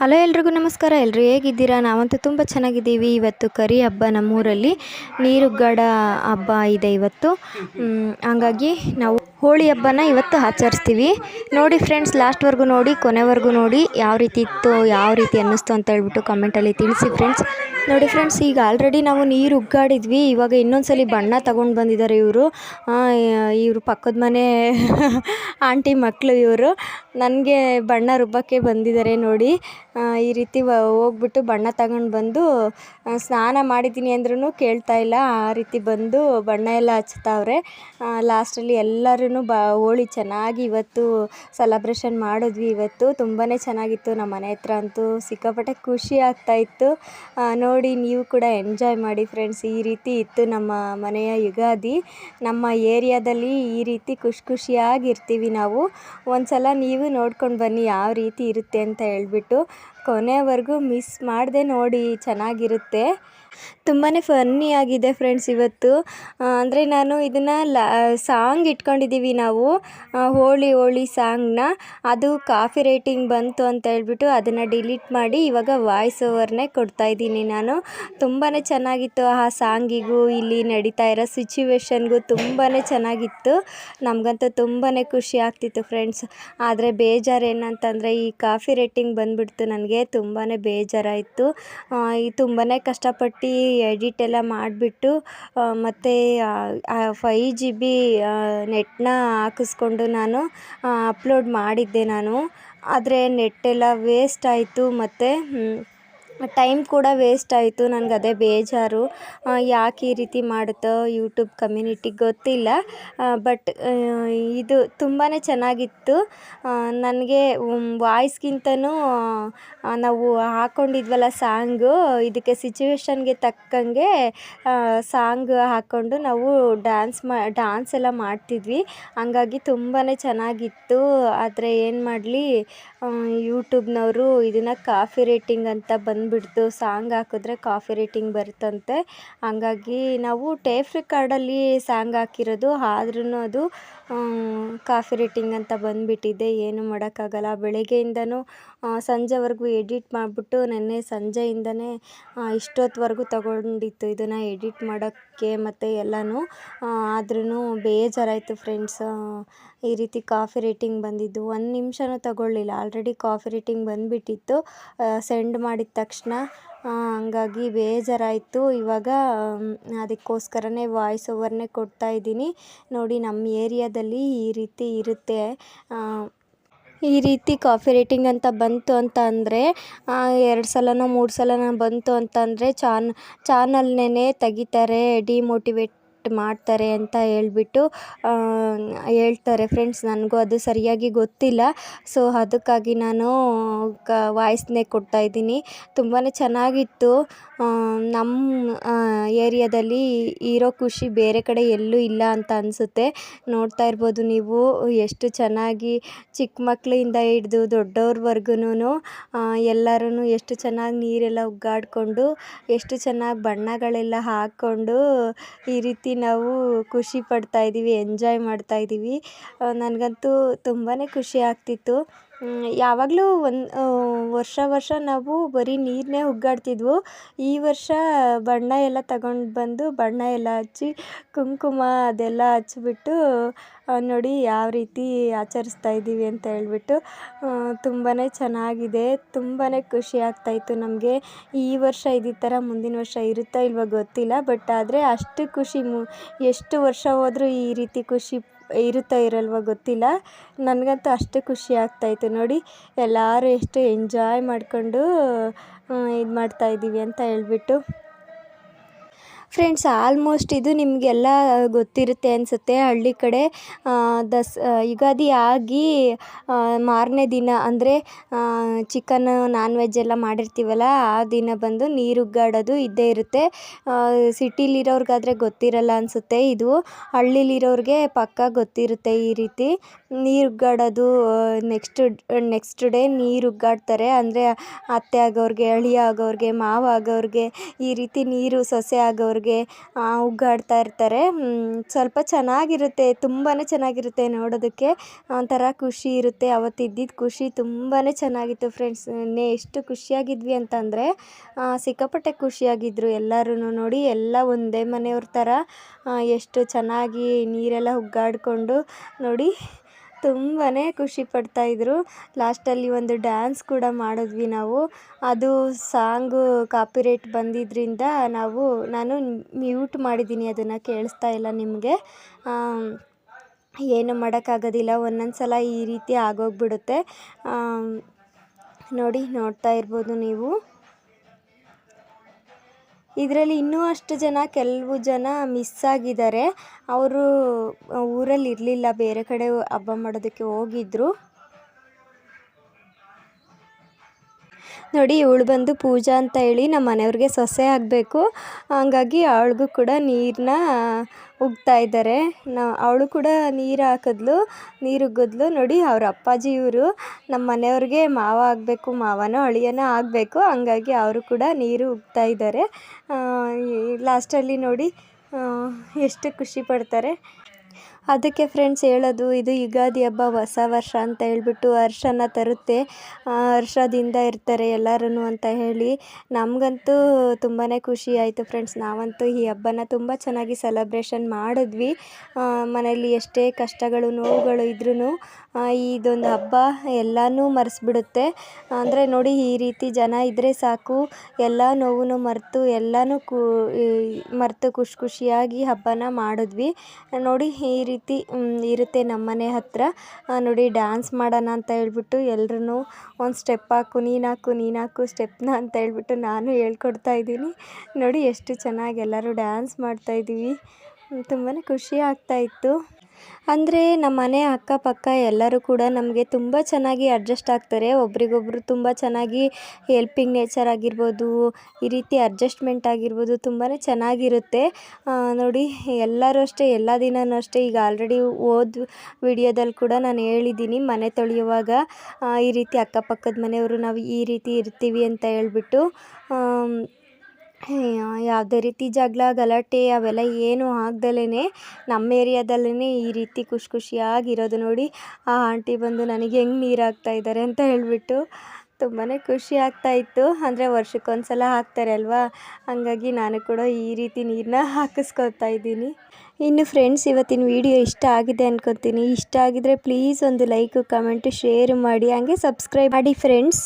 Hello ಎಲ್ರಿಗೂ ನಮಸ್ಕಾರ. ಎಲ್ಲರೂ ಹೇಗಿದ್ದೀರಾ? ನಾವಂತೂ ತುಂಬ ಚೆನ್ನಾಗಿದ್ದೀವಿ. ಇವತ್ತು ಕರಿ ಹಬ್ಬ ನಮ್ಮೂರಲ್ಲಿ. ನೀರುಗಡ ಹಬ್ಬ ಇದೆ ಇವತ್ತು. ಹಾಗಾಗಿ ನಾವು ಹೋಳಿ ಹಬ್ಬನ ಇವತ್ತು ಆಚರಿಸ್ತೀವಿ. ನೋಡಿ ಫ್ರೆಂಡ್ಸ್ ಲಾಸ್ಟ್ವರೆಗೂ ನೋಡಿ, ಕೊನೆವರೆಗೂ ನೋಡಿ, ಯಾವ ರೀತಿ ಇತ್ತು, ಯಾವ ರೀತಿ ಅನ್ನಿಸ್ತು ಅಂತ ಹೇಳ್ಬಿಟ್ಟು ಕಮೆಂಟಲ್ಲಿ ತಿಳಿಸಿ ಫ್ರೆಂಡ್ಸ್ ನೋಡಿ ಫ್ರೆಂಡ್ಸ್ ಈಗ ಆಲ್ರೆಡಿ ನಾವು ನೀರು ಉಗ್ಗಾಡಿದ್ವಿ. ಇವಾಗ ಇನ್ನೊಂದ್ಸಲಿ ಬಣ್ಣ ತಗೊಂಡು ಬಂದಿದ್ದಾರೆ ಇವರು. ಇವರು ಪಕ್ಕದ ಮನೆ ಆಂಟಿ ಮಕ್ಕಳು ಇವರು. ನನಗೆ ಬಣ್ಣ ರುಬ್ಬಕ್ಕೆ ಬಂದಿದ್ದಾರೆ ನೋಡಿ. ಈ ರೀತಿ ಹೋಗ್ಬಿಟ್ಟು ಬಣ್ಣ ತಗೊಂಡು ಬಂದು ಸ್ನಾನ ಮಾಡಿದ್ದೀನಿ ಅಂದ್ರೂ ಕೇಳ್ತಾ ಇಲ್ಲ. ಆ ರೀತಿ ಬಂದು ಬಣ್ಣ ಎಲ್ಲ ಹಚ್ತಾವ್ರೆ. ಲಾಸ್ಟಲ್ಲಿ ಎಲ್ಲರೂ ಬ ಹೋಳಿ ಚೆನ್ನಾಗಿ ಇವತ್ತು ಸೆಲೆಬ್ರೇಷನ್ ಮಾಡಿದ್ವಿ ಇವತ್ತು. ತುಂಬಾ ಚೆನ್ನಾಗಿತ್ತು. ನಮ್ಮ ಮನೆ ಹತ್ರ ಅಂತೂ ಸಿಕ್ಕಾಪಟ್ಟೆ ಖುಷಿ ಆಗ್ತಾಯಿತ್ತು ಆ, ನೋಡಿ ನೀವು ಕೂಡ ಎಂಜಾಯ್ ಮಾಡಿ ಫ್ರೆಂಡ್ಸ್ ಈ ರೀತಿ ಇತ್ತು ನಮ್ಮ ಮನೆಯ ಯುಗಾದಿ. ನಮ್ಮ ಏರಿಯಾದಲ್ಲಿ ಈ ರೀತಿ ಖುಷಿ ಖುಷಿಯಾಗಿರ್ತೀವಿ ನಾವು. ಒಂದು ಸಲ ನೀವು ನೋಡ್ಕೊಂಡು ಬನ್ನಿ ಯಾವ ರೀತಿ ಇರುತ್ತೆ ಅಂತ ಹೇಳ್ಬಿಟ್ಟು. ಕೊನೆವರೆಗೂ ಮಿಸ್ ಮಾಡದೆ ನೋಡಿ ಚೆನ್ನಾಗಿರುತ್ತೆ. ತುಂಬಾ ಫನ್ನಿಯಾಗಿದೆ ಫ್ರೆಂಡ್ಸ್ ಇವತ್ತು. ಅಂದರೆ ನಾನು ಇದನ್ನು ಲ, ಸಾಂಗ್ ಇಟ್ಕೊಂಡಿದ್ದೀವಿ ನಾವು ಹೋಳಿ ಹೋಳಿ ಸಾಂಗ್ನ. ಅದು ಕಾಫಿ ರೇಟಿಂಗ್ ಬಂತು ಅಂತ ಹೇಳ್ಬಿಟ್ಟು ಅದನ್ನು ಡಿಲೀಟ್ ಮಾಡಿ ಇವಾಗ ವಾಯ್ಸ್ ಓವರ್ನೇ ಕೊಡ್ತಾಯಿದ್ದೀನಿ ನಾನು. ತುಂಬಾ ಚೆನ್ನಾಗಿತ್ತು ಆ ಸಾಂಗಿಗೂ, ಇಲ್ಲಿ ನಡೀತಾ ಇರೋ ಸಿಚುವೇಶನ್ಗೂ ತುಂಬಾ ಚೆನ್ನಾಗಿತ್ತು. ನಮಗಂತೂ ತುಂಬಾ ಖುಷಿ ಆಗ್ತಿತ್ತು ಫ್ರೆಂಡ್ಸ್. ಆದರೆ ಬೇಜಾರು ಏನಂತಂದರೆ ಈ ಕಾಫಿ ರೇಟಿಂಗ್ ಬಂದುಬಿಡ್ತು ನನಗೆ. ತುಂಬಾ ಬೇಜಾರಾಯಿತು. ತುಂಬಾ ಕಷ್ಟಪಟ್ಟು ಎಡಿಟ್ ಎಲ್ಲ ಮಾಡಿಬಿಟ್ಟು ಮತ್ತು ಫೈ ಜಿ ಬಿ ನೆಟ್ನ ಹಾಕಿಸ್ಕೊಂಡು ನಾನು ಅಪ್ಲೋಡ್ ಮಾಡಿದ್ದೆ ನಾನು. ಆದರೆ ನೆಟ್ಟೆಲ್ಲ ವೇಸ್ಟ್ ಆಯಿತು ಮತ್ತು ಟೈಮ್ ಕೂಡ ವೇಸ್ಟ್ ಆಯಿತು, ನನಗೆ ಅದೇ ಬೇಜಾರು. ಯಾಕೆ ಈ ರೀತಿ ಮಾಡುತ್ತೋ ಯೂಟ್ಯೂಬ್ ಕಮ್ಯುನಿಟಿ ಗೊತ್ತಿಲ್ಲ. ಬಟ್ ಇದು ತುಂಬಾ ಚೆನ್ನಾಗಿತ್ತು. ನನಗೆ ವಾಯ್ಸ್ಗಿಂತನೂ ನಾವು ಹಾಕ್ಕೊಂಡಿದ್ವಲ್ಲ ಸಾಂಗು ಇದಕ್ಕೆ ಸಿಚುವೇಶನ್ಗೆ ತಕ್ಕಂಗೆ ಸಾಂಗ್ ಹಾಕ್ಕೊಂಡು ನಾವು ಡ್ಯಾನ್ಸ್ ಮಾ ಡ್ಯಾನ್ಸ್ ಎಲ್ಲ ಮಾಡ್ತಿದ್ವಿ. ಹಂಗಾಗಿ ತುಂಬಾ ಚೆನ್ನಾಗಿತ್ತು. ಆದರೆ ಏನು ಮಾಡಲಿ ಯೂಟ್ಯೂಬ್ನವರು ಇದನ್ನು ಕಾಫಿ ರೇಟಿಂಗ್ ಅಂತ ಬಂದುಬಿಡ್ತು. ಸಾಂಗ್ ಹಾಕಿದ್ರೆ ಕಾಫಿ ರೇಟಿಂಗ್ ಬರುತ್ತಂತೆ. ಹಂಗಾಗಿ ನಾವು ಟೇಪ್ ರೆಕಾರ್ಡಲ್ಲಿ ಸಾಂಗ್ ಹಾಕಿರೋದು ಆದ್ರೂ ಅದು ಕಾಫಿ ರೇಟಿಂಗ್ ಅಂತ ಬಂದುಬಿಟ್ಟಿದೆ, ಏನು ಮಾಡೋಕ್ಕಾಗಲ್ಲ. ಬೆಳಗ್ಗೆಯಿಂದನೂ ಸಂಜೆವರೆಗೂ ಎಡಿಟ್ ಮಾಡಿಬಿಟ್ಟು ನೆನ್ನೆ ಸಂಜೆಯಿಂದನೇ ಇಷ್ಟೊತ್ತವರೆಗೂ ತಗೊಂಡಿತ್ತು ಇದನ್ನು ಎಡಿಟ್ ಮಾಡೋಕ್ಕೆ ಮತ್ತು ಎಲ್ಲನೂ. ಆದ್ರೂ ಬೇಜಾರಾಯಿತು ಫ್ರೆಂಡ್ಸ್. ಈ ರೀತಿ ಕಾಫಿ ರೇಟಿಂಗ್ ಬಂದಿದ್ದು. ಒಂದು ನಿಮಿಷನೂ ತಗೊಳ್ಳಿಲ್ಲ. ಆಲ್ರೆಡಿ ಕಾಫಿ ರೇಟಿಂಗ್ ಬಂದುಬಿಟ್ಟಿತ್ತು. ಸೆಂಡ್ ಮಾಡಿದ ತಕ್ಷಣ ಹಂಗಾಗಿ ಬೇಜಾರಾಯಿತು. ಇವಾಗ ಅದಕ್ಕೋಸ್ಕರನೇ ವಾಯ್ಸ್ ಓವರ್ನೇ ಕೊಡ್ತಾ ಇದ್ದೀನಿ. ನೋಡಿ, ನಮ್ಮ ಏರಿಯಾದಲ್ಲಿ ಈ ರೀತಿ ಇರುತ್ತೆ. ಈ ರೀತಿ ಕಾಫಿ ರೇಟಿಂಗ್ ಅಂತ ಬಂತು ಅಂತ ಅಂದರೆ ಎರಡು ಸಲನೋ ಮೂರು ಸಲನೋ ಬಂತು ಅಂತ ಅಂದರೆ, ಚಾನ್ ಚಾನಲ್ನೇ ತೆಗಿತಾರೆ ಡಿಮೋಟಿವೇಟ್ ಮಾಡ್ತಾರೆ ಅಂತ ಹೇಳ್ಬಿಟ್ಟು ಹೇಳ್ತಾರೆ ಫ್ರೆಂಡ್ಸ್ ನನಗೂ ಅದು ಸರಿಯಾಗಿ ಗೊತ್ತಿಲ್ಲ. ಸೊ ಅದಕ್ಕಾಗಿ ನಾನು ಕ, ವಾಯ್ಸ್ನೇ ಕೊಡ್ತಾ ಇದ್ದೀನಿ. ತುಂಬಾ ಚೆನ್ನಾಗಿತ್ತು. ನಮ್ಮ ಏರಿಯಾದಲ್ಲಿ ಇರೋ ಖುಷಿ ಬೇರೆ ಕಡೆ ಎಲ್ಲೂ ಇಲ್ಲ ಅಂತ ಅನಿಸುತ್ತೆ. ನೋಡ್ತಾ ಇರ್ಬೋದು ನೀವು ಎಷ್ಟು ಚೆನ್ನಾಗಿ ಚಿಕ್ಕ ಮಕ್ಕಳಿಂದ ಹಿಡಿದು ದೊಡ್ಡವ್ರವರ್ಗುನು ಎಲ್ಲರೂ ಎಷ್ಟು ಚೆನ್ನಾಗಿ ನೀರೆಲ್ಲ ಒಗ್ಗಾಡಿಕೊಂಡು ಎಷ್ಟು ಚೆನ್ನಾಗಿ ಬಣ್ಣಗಳೆಲ್ಲ ಹಾಕ್ಕೊಂಡು ಈ ರೀತಿ ನಾವು ಖುಷಿ ಪಡ್ತಾ ಇದ್ದೀವಿ ಎಂಜಾಯ್ ಮಾಡ್ತಾ ಇದ್ದೀವಿ. ನನಗಂತೂ ತುಂಬಾ ಖುಷಿ ಆಗ್ತಿತ್ತು. ಯಾವಾಗಲೂ ಒಂದು ವರ್ಷ ವರ್ಷ ನಾವು ಬರೀ ನೀರನ್ನೇ ಉಗ್ಗಾಡ್ತಿದ್ವು ಈ ವರ್ಷ ಬಣ್ಣ ಎಲ್ಲ ತಗೊಂಡು ಬಂದು ಬಣ್ಣ ಎಲ್ಲ ಹಚ್ಚಿ, ಕುಂಕುಮ ಅದೆಲ್ಲ ಹಚ್ಬಿಟ್ಟು ನೋಡಿ ಯಾವ ರೀತಿ ಆಚರಿಸ್ತಾ ಇದ್ದೀವಿ ಅಂತ ಹೇಳ್ಬಿಟ್ಟು ತುಂಬಾ ಚೆನ್ನಾಗಿದೆ. ತುಂಬಾ ಖುಷಿ ಆಗ್ತಾಯಿತ್ತು ನಮಗೆ. ಈ ವರ್ಷ ಇದೇ ಥರ ಮುಂದಿನ ವರ್ಷ ಇರುತ್ತಾ ಇಲ್ವೋ ಗೊತ್ತಿಲ್ಲ, ಬಟ್ ಆದರೆ ಅಷ್ಟು ಖುಷಿ ಮು, ಎಷ್ಟು ವರ್ಷ ಹೋದರೂ ಈ ರೀತಿ ಖುಷಿ ಇರುತ್ತಾ ಇರಲ್ವೋ ಗೊತ್ತಿಲ್ಲ. ನನಗಂತೂ ಅಷ್ಟೇ ಖುಷಿ ಆಗ್ತಾಯಿತ್ತು. ನೋಡಿ, ಎಲ್ಲರೂ ಎಷ್ಟು ಎಂಜಾಯ್ ಮಾಡಿಕೊಂಡು ಇದು ಮಾಡ್ತಾಯಿದ್ದೀವಿ ಅಂತ ಹೇಳ್ಬಿಟ್ಟು. ಫ್ರೆಂಡ್ಸ್ ಆಲ್ಮೋಸ್ಟ್ ಇದು ನಿಮಗೆಲ್ಲ ಗೊತ್ತಿರುತ್ತೆ ಅನಿಸುತ್ತೆ. ಹಳ್ಳಿ ಕಡೆ ದಸ್ ಯುಗಾದಿ ಆಗಿ ಮಾರನೇ ದಿನ ಅಂದರೆ ಚಿಕನ್ ನಾನ್ ವೆಜ್ ಎಲ್ಲ ಮಾಡಿರ್ತೀವಲ್ಲ, ಆ ದಿನ ಬಂದು ನೀರು ಉಗ್ಗಾಡೋದು ಇದ್ದೇ ಇರುತ್ತೆ. ಸಿಟಿಲಿರೋರ್ಗಾದರೆ ಗೊತ್ತಿರಲ್ಲ ಅನಿಸುತ್ತೆ ಇದು. ಹಳ್ಳಿಲಿರೋರಿಗೆ ಪಕ್ಕ ಗೊತ್ತಿರುತ್ತೆ ಈ ರೀತಿ. ನೀರು ಉಗ್ಗಾಡೋದು ನೆಕ್ಸ್ಟ್ ನೆಕ್ಸ್ಟ್ ಡೇ ನೀರು ಉಗ್ಗಾಡ್ತಾರೆ ಅಂದರೆ ಅತ್ತೆ ಆಗೋರಿಗೆ, ಅಳಿಯ ಆಗೋರಿಗೆ, ಮಾವ ಆಗೋರಿಗೆ ಈ ರೀತಿ ನೀರು, ಸೊಸೆ ಆಗೋರಿಗೆ ಉಗ್ಗಾಡ್ತಾ ಇರ್ತಾರೆ. ಸ್ವಲ್ಪ ಚೆನ್ನಾಗಿರುತ್ತೆ ತುಂಬಾ ಚೆನ್ನಾಗಿರುತ್ತೆ ನೋಡೋದಕ್ಕೆ. ಒಂಥರ ಖುಷಿ ಇರುತ್ತೆ. ಅವತ್ತು ಇದ್ದಿದ್ದು ಖುಷಿ ತುಂಬಾ ಚೆನ್ನಾಗಿತ್ತು ಫ್ರೆಂಡ್ಸ್ ನಿನ್ನೆ ಎಷ್ಟು ಖುಷಿಯಾಗಿದ್ವಿ ಅಂತಂದರೆ ಸಿಕ್ಕಾಪಟ್ಟೆ ಖುಷಿಯಾಗಿದ್ದರು ಎಲ್ಲರೂ ನೋಡಿ, ಎಲ್ಲ ಒಂದೇ ಮನೆಯವ್ರ ಥರ ಎಷ್ಟು ಚೆನ್ನಾಗಿ ನೀರೆಲ್ಲ ಉಗ್ಗಾಡಿಕೊಂಡು ನೋಡಿ ತುಂಬಾ ಖುಷಿ ಪಡ್ತಾಯಿದ್ರು ಲಾಸ್ಟಲ್ಲಿ ಒಂದು ಡ್ಯಾನ್ಸ್ ಕೂಡ ಮಾಡಿದ್ವಿ ನಾವು. ಅದು ಸಾಂಗು ಕಾಪಿರೇಟ್ ಬಂದಿದ್ದರಿಂದ ನಾವು, ನಾನು ಮ್ಯೂಟ್ ಮಾಡಿದ್ದೀನಿ ಅದನ್ನು ಕೇಳಿಸ್ತಾ ಇಲ್ಲ ನಿಮಗೆ. ಏನು ಮಾಡೋಕ್ಕಾಗೋದಿಲ್ಲ ಒಂದೊಂದು ಸಲ ಈ ರೀತಿ ಆಗೋಗ್ಬಿಡುತ್ತೆ. ನೋಡಿ, ನೋಡ್ತಾ ಇರ್ಬೋದು ನೀವು. ಇದರಲ್ಲಿ ಇನ್ನೂ ಅಷ್ಟು ಜನ, ಕೆಲವು ಜನ ಮಿಸ್ ಆಗಿದ್ದಾರೆ. ಅವರು ಊರಲ್ಲಿ ಇರಲಿಲ್ಲ ಬೇರೆ ಕಡೆ ಹಬ್ಬ ಮಾಡೋದಕ್ಕೆ ಹೋಗಿದ್ರು. ನೋಡಿ ಇವಳು ಬಂದು ಪೂಜಾ ಅಂತ ಹೇಳಿ ನಮ್ಮ ಮನೆಯವ್ರಿಗೆ ಸೊಸೆ ಆಗಬೇಕು. ಹಂಗಾಗಿ ಅವಳಿಗೂ ಕೂಡ ನೀರನ್ನ ಉಗ್ತಾ ಇದ್ದಾರೆ. ನಾ, ಅವಳು ಕೂಡ ನೀರು ಹಾಕಿದ್ಲು, ನೀರು ಉಗ್ಗಿದ್ಲು. ನೋಡಿ ಅವ್ರ ಅಪ್ಪಾಜಿ ಇವರು ನಮ್ಮ ಮನೆಯವ್ರಿಗೆ ಮಾವ ಆಗಬೇಕು, ಮಾವನೋ ಅಳಿಯನೋ ಆಗಬೇಕು. ಹಂಗಾಗಿ ಅವರು ಕೂಡ ನೀರು ಉಗ್ತಾ ಇದ್ದಾರೆ. ಲಾಸ್ಟಲ್ಲಿ ನೋಡಿ ಎಷ್ಟು ಖುಷಿ ಪಡ್ತಾರೆ. ಅದಕ್ಕೆ ಫ್ರೆಂಡ್ಸ್ ಹೇಳೋದು, ಇದು ಯುಗಾದಿ ಹಬ್ಬ, ಹೊಸ ವರ್ಷ ಅಂತ ಹೇಳ್ಬಿಟ್ಟು ಹರ್ಷನ ತರುತ್ತೆ. ಹರ್ಷದಿಂದ ಇರ್ತಾರೆ ಎಲ್ಲರೂ ಅಂತ ಹೇಳಿ. ನಮಗಂತೂ ತುಂಬಾ ಖುಷಿ ಆಯಿತು ಫ್ರೆಂಡ್ಸ್ ನಾವಂತೂ ಈ ಹಬ್ಬನ ತುಂಬ ಚೆನ್ನಾಗಿ ಸೆಲೆಬ್ರೇಷನ್ ಮಾಡಿದ್ವಿ. ಮನೆಯಲ್ಲಿ ಎಷ್ಟೇ ಕಷ್ಟಗಳು, ನೋವುಗಳು ಇದ್ರೂ ಇದೊಂದು ಹಬ್ಬ ಎಲ್ಲನೂ ಮರೆಸ್ಬಿಡುತ್ತೆ. ಅಂದರೆ ನೋಡಿ, ಈ ರೀತಿ ಜನ ಇದ್ದರೆ ಸಾಕು. ಎಲ್ಲ ನೋವು ಮರೆತು, ಎಲ್ಲನೂ ಕೂ ಮರೆತು ಖುಷಿ ಖುಷಿಯಾಗಿ ಹಬ್ಬನ ಮಾಡಿದ್ವಿ. ನೋಡಿ, ಈ ರೀತಿ ಇರುತ್ತೆ ನಮ್ಮನೆ ಹತ್ತಿರ ನೋಡಿ ಡ್ಯಾನ್ಸ್ ಮಾಡೋಣ ಅಂತ ಹೇಳ್ಬಿಟ್ಟು ಎಲ್ರೂ ಒಂದು ಸ್ಟೆಪ್ ಹಾಕು, ನೀನು ಹಾಕು ನೀನು ಹಾಕು ಸ್ಟೆಪ್ನ ಅಂತ ಹೇಳ್ಬಿಟ್ಟು ನಾನು ಹೇಳ್ಕೊಡ್ತಾ ಇದ್ದೀನಿ. ನೋಡಿ, ಎಷ್ಟು ಚೆನ್ನಾಗಿ ಎಲ್ಲರೂ ಡ್ಯಾನ್ಸ್ ಮಾಡ್ತಾಯಿದ್ದೀವಿ ತುಂಬಾ ಖುಷಿ ಆಗ್ತಾಯಿತ್ತು ಅಂದರೆ ನಮ್ಮ ಮನೆ ಅಕ್ಕಪಕ್ಕ ಎಲ್ಲರೂ ಕೂಡ ನಮಗೆ ತುಂಬ ಚೆನ್ನಾಗಿ ಅಡ್ಜಸ್ಟ್ ಆಗ್ತಾರೆ. ಒಬ್ರಿಗೊಬ್ರು ತುಂಬ ಚೆನ್ನಾಗಿ ಹೆಲ್ಪಿಂಗ್ ನೇಚರ್ ಆಗಿರ್ಬೋದು, ಈ ರೀತಿ ಅಡ್ಜಸ್ಟ್ಮೆಂಟ್ ಆಗಿರ್ಬೋದು ತುಂಬಾ ಚೆನ್ನಾಗಿರುತ್ತೆ. ನೋಡಿ, ಎಲ್ಲರೂ ಅಷ್ಟೇ, ಎಲ್ಲ ದಿನವೂ ಅಷ್ಟೇ ಈಗ ಆಲ್ರೆಡಿ ಓದ್ ವಿಡಿಯೋದಲ್ಲಿ ಕೂಡ ನಾನು ಹೇಳಿದ್ದೀನಿ ಮನೆ ತೊಳೆಯುವಾಗ ಈ ರೀತಿ ಅಕ್ಕಪಕ್ಕದ ಮನೆಯವರು ನಾವು ಈ ರೀತಿ ಇರ್ತೀವಿ ಅಂತ ಹೇಳ್ಬಿಟ್ಟು ಯಾವುದೇ ರೀತಿ ಜಗಳ, ಗಲಾಟೆ ಅವೆಲ್ಲ ಏನೂ ಆಗ್ದಲೇ ನಮ್ಮ ಏರಿಯಾದಲ್ಲೇ ಈ ರೀತಿ ಖುಷಿ ಖುಷಿಯಾಗಿರೋದು ನೋಡಿ ಆ ಆಂಟಿ ಬಂದು ನನಗೆ ಹೆಂಗೆ ನೀರು ಹಾಕ್ತಾಯಿದ್ದಾರೆ ಅಂತ ಹೇಳಿಬಿಟ್ಟು ತುಂಬಾ ಖುಷಿ ಆಗ್ತಾಯಿತ್ತು ಅಂದರೆ ವರ್ಷಕ್ಕೊಂದು ಸಲ ಹಾಕ್ತಾರೆ ಅಲ್ವಾ? ಹಾಗಾಗಿ ನಾನು ಕೂಡ ಈ ರೀತಿ ನೀರನ್ನ ಹಾಕಿಸ್ಕೊತಾ ಇದ್ದೀನಿ. ಇನ್ನು ಫ್ರೆಂಡ್ಸ್ ಇವತ್ತಿನ ವಿಡಿಯೋ ಇಷ್ಟ ಆಗಿದೆ ಅನ್ಕೊತೀನಿ. ಇಷ್ಟ ಆಗಿದ್ರೆ ಪ್ಲೀಸ್ ಒಂದು ಲೈಕು ಕಮೆಂಟು ಶೇರ್ ಮಾಡಿ. ಹಾಗೆ ಸಬ್ಸ್ಕ್ರೈಬ್ ಮಾಡಿ ಫ್ರೆಂಡ್ಸ್